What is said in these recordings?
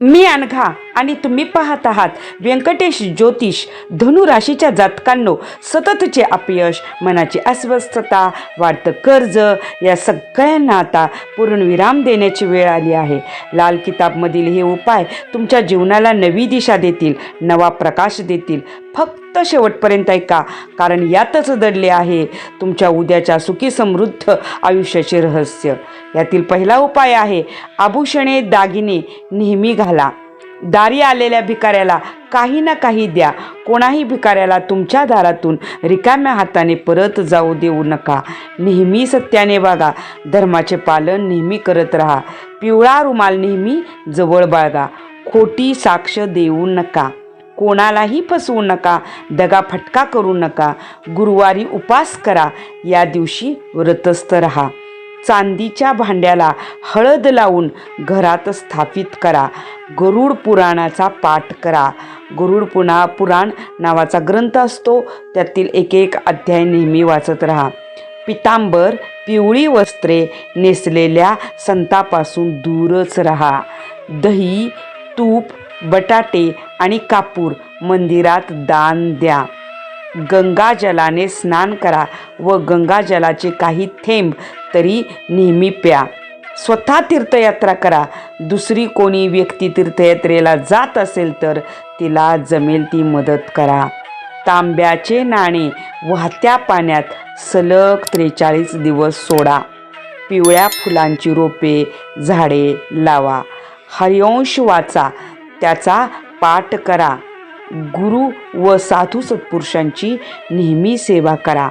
मी अनघा आणि तुम्ही पाहत आहात व्यंकटेश ज्योतिष. धनु राशीच्या जातकांनो सततचे अपयश मनाची अस्वस्थता वाढतं कर्ज या सगळ्यांना आता पूर्णविराम देण्याची वेळ आली आहे. लाल किताबमधील हे उपाय तुमच्या जीवनाला नवी दिशा देतील नवा प्रकाश देतील. फक्त शेवटपर्यंत ऐका कारण यातच दडले आहे तुमच्या उद्याच्या सुखी समृद्ध आयुष्याचे रहस्य. यातील पहिला उपाय आहे आभूषणे दागिने नेहमी घाला. दारी आलेल्या भिकाऱ्याला काही ना काही द्या. कोणाही भिकाऱ्याला तुमच्या दारातून रिकाम्या हाताने परत जाऊ देऊ नका. नेहमी सत्याने वागा. धर्माचे पालन नेहमी करत राहा. पिवळा रुमाल नेहमी जवळ बाळगा. खोटी साक्ष देऊ नका. कोणालाही फसवू नका दगा फटका करू नका. गुरुवारी उपास करा या दिवशी व्रतस्थ राहा. चांदीच्या भांड्याला हळद लावून घरात स्थापित करा. गरुड पुराणाचा पाठ करा. गरुड पुना पुराण नावाचा ग्रंथ असतो त्यातील एक एक अध्याय नेहमी वाचत राहा. पितांबर पिवळी वस्त्रे नेसलेल्या संतापासून दूरच राहा. दही तूप बटाटे आणि कापूर मंदिरात दान द्या. गंगाजलाने स्नान करा व गंगाजलाचे काही थेंब तरी नेहमी प्या. स्वतः तीर्थयात्रा करा. दुसरी कोणी व्यक्ती तीर्थयात्रेला जात असेल तर तिला जमेल ती मदत करा. तांब्याचे नाणे वाहत्या पाण्यात सलग त्रेचाळीस दिवस सोडा. पिवळ्या फुलांची रोपे झाडे लावा. हरिवंश वाचा. त्याचा पाठ करा. गुरु व साधू सत्पुरुषांची नेहमी सेवा करा.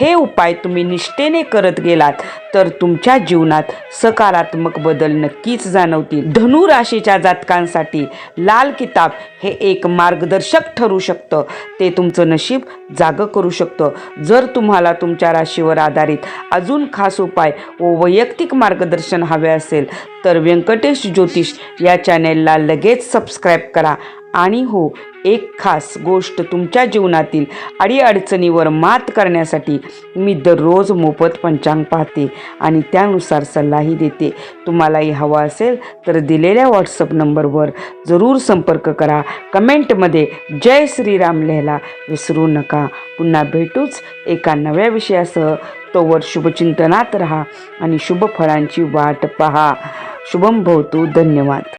हे उपाय तुम्ही निष्ठेने करत गेलात तर तुमच्या जीवनात सकारात्मक बदल नक्कीच जाणवतील. धनु राशीच्या जातकांसाठी लाल किताब हे एक मार्गदर्शक ठरू शकतं. ते तुमचं नशीब जागं करू शकतं. जर तुम्हाला तुमच्या राशीवर आधारित अजून खास उपाय व वैयक्तिक मार्गदर्शन हवे असेल तर व्यंकटेश ज्योतिष या चॅनेलला लगेच सबस्क्राईब करा. आणि हो एक खास गोष्ट तुमच्या जीवनातील अडीअडचणीवर मात करण्यासाठी मी दररोज मोफत पंचांग पाहते आणि त्यानुसार सल्लाही देते. तुम्हालाही हवा असेल तर दिलेल्या व्हॉट्सअप नंबरवर जरूर संपर्क करा. कमेंटमध्ये जय श्रीराम लिहायला विसरू नका. पुन्हा भेटूच एका नव्या विषयासह. तोवर शुभचिंतनात राहा आणि शुभ फळांची वाट पहा. शुभम भवतू धन्यवाद.